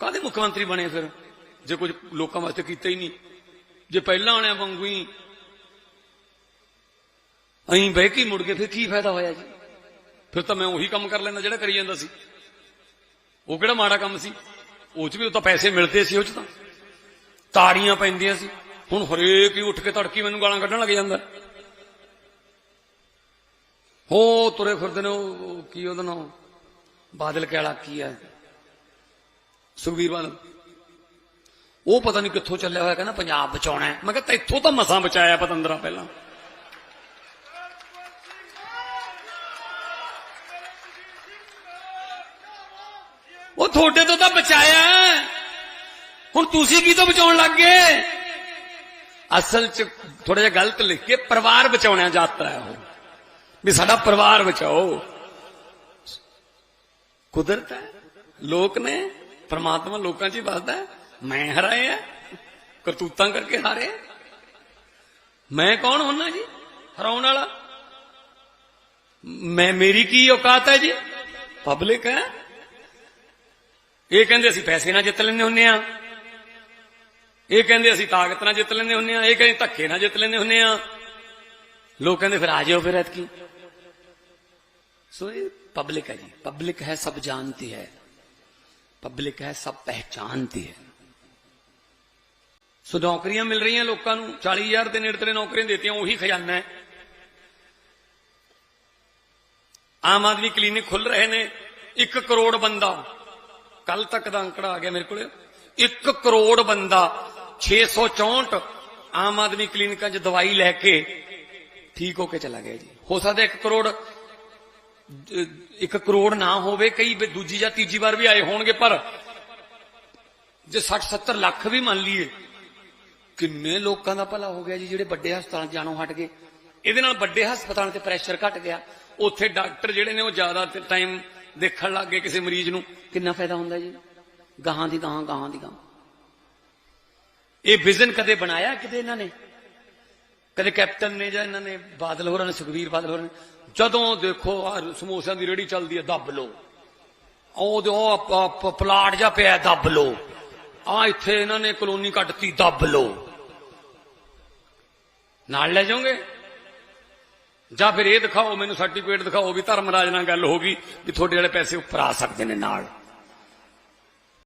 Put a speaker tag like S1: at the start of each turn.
S1: ਕਾਹਦੇ ਮੁੱਖ ਮੰਤਰੀ ਬਣੇ ਫਿਰ? ਜੇ ਕੁਝ ਲੋਕਾਂ ਵਾਸਤੇ ਕੀਤਾ ਹੀ ਨਹੀਂ। ਜੇ ਪਹਿਲਾਂ ਵਾਲਿਆਂ ਵਾਂਗੂ ਹੀ ਅਹੀਂ ਬਹਿ ਕੇ ਮੁੜ ਕੇ ਫਿਰ ਕੀ ਫਾਇਦਾ ਹੋਇਆ ਜੀ? ਫਿਰ ਤਾਂ ਮੈਂ ਉਹੀ ਕੰਮ ਕਰ ਲੈਂਦਾ ਜਿਹੜਾ ਕਰੀ ਜਾਂਦਾ ਸੀ। ਉਹ ਕਿਹੜਾ ਮਾੜਾ ਕੰਮ ਸੀ? ਉਹ ਚ ਵੀ ਉਹ ਤਾਂ ਪੈਸੇ ਮਿਲਦੇ ਸੀ ਉਹ ਚ ਤਾਂ। ਤਾੜੀਆਂ ਪੈਂਦੀਆਂ ਸੀ। ਹੁਣ ਹਰੇਕ ਹੀ ਉੱਠ ਕੇ ਤੜਕੀ ਮੈਨੂੰ ਗਾਲਾਂ ਕੱਢਣ ਲੱਗ ਜਾਂਦਾ। ਹੋ ਤੁਰੇ ਫਿਰਦੇ ਨੇ ਉਹ ਕੀ ਉਹਦਾ ਨਾਮ? ਬਾਦਲ ਕਹਿਲਾ ਕੀ ਹੈ? ਸੁਖਬੀਰ ਬਾਦਲ। ਉਹ ਪਤਾ ਨਹੀਂ ਕਿੱਥੋਂ ਚੱਲਿਆ ਹੋਇਆ, ਕਹਿੰਦਾ ਪੰਜਾਬ ਬਚਾਉਣਾ ਹੈ। ਮੈਂ ਕਿਹਾ ਇੱਥੋਂ ਤਾਂ ਮਸਾਂ ਬਚਾਇਆ ਪਤੰਦਰਾ ਪਹਿਲਾਂ। ਉਹ ਤੁਹਾਡੇ ਤੋਂ ਤਾਂ ਬਚਾਇਆ ਹੈ। ਹੁਣ ਤੁਸੀਂ ਕੀ ਤੋਂ ਬਚਾਉਣ ਲੱਗ ਗਏ? ਅਸਲ ਚ ਥੋੜਾ ਜਿਹਾ ਗਲਤ ਲਿਖ ਕੇ ਪਰਿਵਾਰ ਬਚਾਉਣਾ ਯਾਤਰਾ ਹੈ ਉਹ। ਵੀ ਸਾਡਾ ਪਰਿਵਾਰ ਬਚਾਓ। ਕੁਦਰਤ ਹੈ, ਲੋਕ ਨੇ, ਪ੍ਰਮਾਤਮਾ ਲੋਕਾਂ 'ਚ ਹੀ ਵੱਸਦਾ ਮੈਂ ਹਰਾਏ ਆ, ਕਰਤੂਤਾਂ ਕਰਕੇ ਹਾਰੇ ਮੈਂ ਕੌਣ ਹੁੰਨਾ ਜੀ, ਹਰਾਉਣ ਵਾਲਾ? ਮੈਂ, ਮੇਰੀ ਕੀ ਔਕਾਤ ਹੈ ਜੀ? ਪਬਲਿਕ ਹੈ। ਇਹ ਕਹਿੰਦੇ ਅਸੀਂ ਪੈਸੇ ਨਾਲ ਜਿੱਤ ਲੈਂਦੇ ਹੁੰਨੇ ਆ। ਇਹ ਕਹਿੰਦੇ ਅਸੀਂ ਤਾਕਤ ਨਾਲ ਜਿੱਤ ਲੈਂਦੇ ਹੁੰਨੇ ਆ। ਇਹ ਕਹਿੰਦੇ ਧੱਕੇ ਨਾਲ ਜਿੱਤ ਲੈਂਦੇ ਹੁੰਨੇ ਆ। ਲੋਕ ਕਹਿੰਦੇ ਫਿਰ ਆ ਜਾਓ ਫਿਰ ਐਤਕੀ। ਸੋ ਇਹ ਪਬਲਿਕ ਹੈ ਜੀ ਪਬਲਿਕ ਹੈ ਸਭ ਜਾਣती ਹੈ ਪਬਲਿਕ ਹੈ ਸਭ ਪਹਿਚਾਨती ਹੈ ਸੋ ਨੌਕਰੀਆਂ ਮਿਲ ਰਹੀਆਂ ਲੋਕਾਂ ਨੂੰ 40000 ਦੇ ਨੇੜੇ ਤੇੜੇ ਨੌਕਰੀਆਂ ਦਿੱਤੀਆਂ ਉਹੀ ਖਜ਼ਾਨਾ ਹੈ ਆਮ ਆਦਮੀ ਕਲੀਨਿਕ ਖੁੱਲ ਰਹੇ ਨੇ 1 ਕਰੋੜ ਬੰਦਾ ਕੱਲ ਤੱਕ ਦਾ ਅੰਕੜਾ ਆ ਗਿਆ ਮੇਰੇ ਕੋਲੇ 1 ਕਰੋੜ ਬੰਦਾ 664 ਆਮ ਆਦਮੀ ਕਲੀਨਿਕਾਂ 'ਚ ਦਵਾਈ ਲੈ ਕੇ ਠੀਕ ਹੋ ਕੇ ਚਲਾ ਗਿਆ ਜੀ ਹੋ ਸਕਦਾ 1 ਕਰੋੜ ਇੱਕ ਕਰੋੜ ਨਾ ਹੋਵੇ, ਕਈ ਦੂਜੀ ਜਾਂ ਤੀਜੀ ਵਾਰ ਵੀ ਆਏ ਹੋਣਗੇ, ਪਰ ਜੇ 60 70 ਲੱਖ ਵੀ ਮੰਨ ਲਈਏ, ਕਿੰਨੇ ਲੋਕਾਂ ਦਾ ਭਲਾ ਹੋ ਗਿਆ ਜੀ, ਜਿਹੜੇ ਵੱਡੇ ਹਸਪਤਾਲਾਂ 'ਚ ਜਾਣੋਂ ਹਟ ਗਏ। ਇਹਦੇ ਨਾਲ ਵੱਡੇ ਹਸਪਤਾਲਾਂ ਤੇ ਪ੍ਰੈਸ਼ਰ ਘਟ ਗਿਆ। ਉੱਥੇ ਡਾਕਟਰ ਜਿਹੜੇ ਨੇ ਉਹ ਜ਼ਿਆਦਾ ਟਾਈਮ ਦੇਖਣ ਲੱਗ ਗਏ ਕਿਸੇ ਮਰੀਜ਼ ਨੂੰ। ਕਿੰਨਾ ਫਾਇਦਾ ਹੁੰਦਾ ਜੀ? ਗਾਹਾਂ ਦੀ ਗਾਹਾਂ ਗਾਹਾਂ ਦੀ ਗਾਹਾਂ। ਇਹ ਵਿਜ਼ਨ ਕਦੇ ਬਣਾਇਆ ਕਿਤੇ ਇਹਨਾਂ ਨੇ? ਕਦੇ ਕੈਪਟਨ ਨੇ ਜਾਂ ਇਹਨਾਂ ਨੇ ਬਾਦਲ ਹੋਰਾਂ ਨੇ ਸੁਖਵੀਰ ਬਾਦਲ ਹੋਰਾਂ ਨੇ, ਜਦੋਂ ਦੇਖੋ ਆਹ ਸਮੋਸਿਆਂ ਦੀ ਰੇੜੀ ਚੱਲਦੀ ਹੈ, ਦੱਬ ਲੋ ਉਹ ਜੋ ਪਲਾਟ ਜਾ ਪਿਆ, ਦੱਬ ਲੋ ਆ ਇੱਥੇ ਇਹਨਾਂ ਨੇ ਕਲੋਨੀ ਕੱਟਤੀ, ਦੱਬ ਲੋ ਨਾਲ ਲੈ ਜਾਓਗੇ? ਜਾਂ ਫਿਰ ਇਹ ਦਿਖਾਓ, ਮੈਨੂੰ ਸਰਟੀਫਿਕੇਟ ਦਿਖਾਓ ਵੀ ਧਰਮਰਾਜ ਨਾਲ ਗੱਲ ਹੋ ਗਈ, ਵੀ ਤੁਹਾਡੇ ਵਾਲੇ ਪੈਸੇ ਉੱਪਰ ਆ ਸਕਦੇ ਨੇ ਨਾਲ।